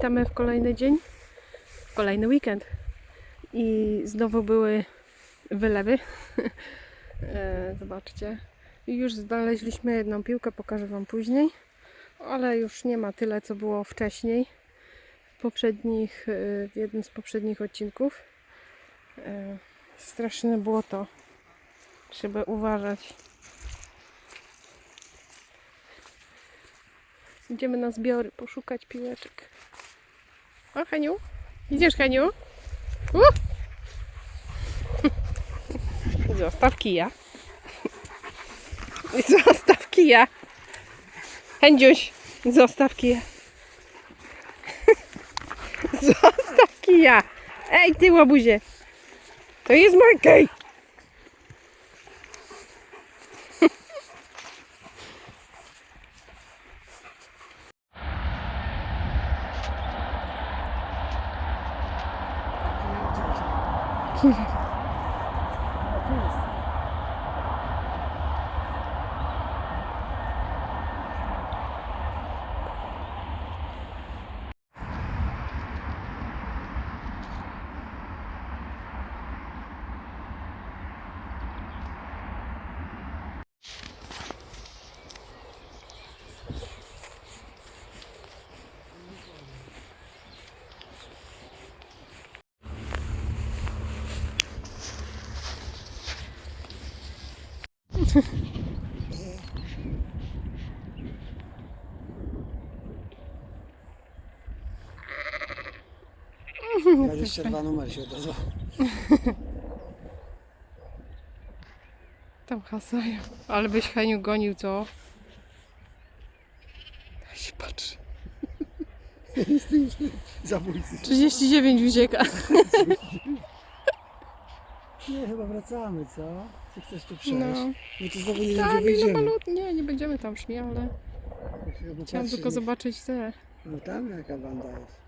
witamy w kolejny dzień, w kolejny weekend. I znowu były wylewy. E, Zobaczcie. Już znaleźliśmy jedną piłkę, pokażę Wam później. Ale już nie ma tyle, co było wcześniej. W poprzednich, e, w jednym z poprzednich odcinków. E, Straszne było to. Trzeba uważać. Idziemy na zbiory poszukać piłeczek. O, Heniu. Idziesz, Heniu? Uh! Zostaw kija. Zostaw kija. Hędziuś, zostaw kija. Zostaw kija. Ej, ty łabuzie. To jest mój. 哼 哼22 numer się odezwał. Tam hasają. Ale byś Heniu gonił, co? Ja się patrzy. Zabójcy. 39 ucieka. Wracamy, co? Czy chcesz tu przejść? No. No to znowu nie Tak, no wyjdziemy. nie, nie będziemy tam szli, ale chciałam patrzę, tylko nie- zobaczyć te. No tam jaka banda jest.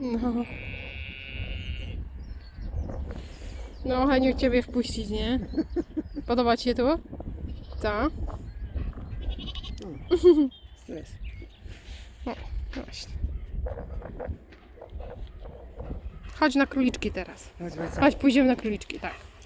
No. No, Heniu, ciebie wpuścić, nie? Podoba ci się tu? Tak? Stres. Właśnie. Chodź na króliczki teraz. Chodź, wracamy. Chodź, pójdziemy na króliczki, tak.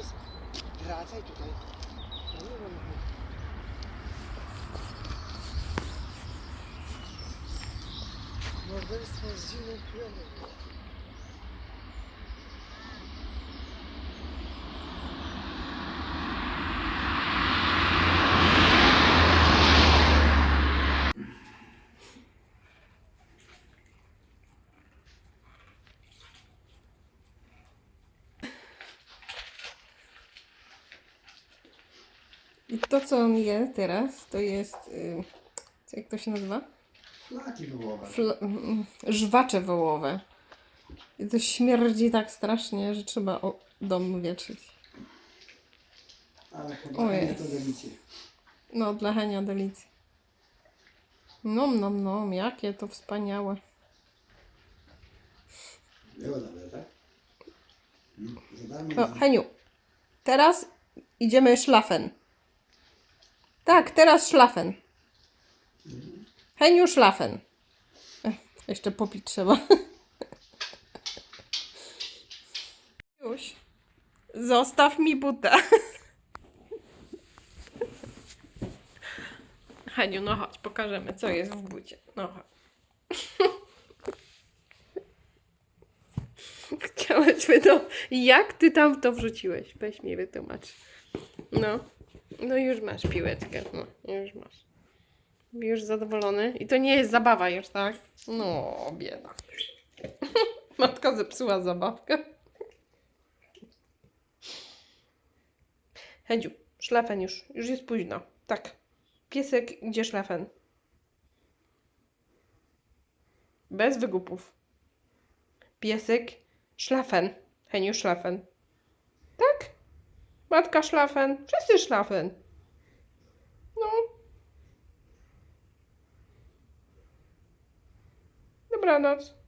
łobuz. Wracaj tutaj. No nie z zimną krwią. I to, co on je teraz, to jest. y, co- Jak to się nazywa? Flaki wołowe. Fl- mm, żwacze wołowe. I to śmierdzi tak strasznie, że trzeba o dom wietrzyć. Ale chyba nie to delicie. No, dla Henia delicji. Nom, nom, nom, jakie to wspaniałe. Było dobre, tak? Mm, Zadamy O, Heniu, teraz idziemy szlafen. Tak, teraz szlafen. Heniu, szlafen. Ech, jeszcze popić trzeba. Już. Zostaw mi buta. Heniu, no chodź, pokażemy, co jest w bucie. No chodź. Chciałeś. Jak ty tam to wrzuciłeś? Weź mi wytłumacz. No. No już masz piłeczkę. No, już masz. Już zadowolony. I to nie jest zabawa już, tak? No, bieda. Matka zepsuła zabawkę. Hędziu, szlafen już. Już jest późno. Tak. Piesek idzie szlafen. Bez wygupów. Piesek szlafen. Heniu szlafen. Tak? Matka szlafen. Wszyscy szlafen. No. Dobranoc.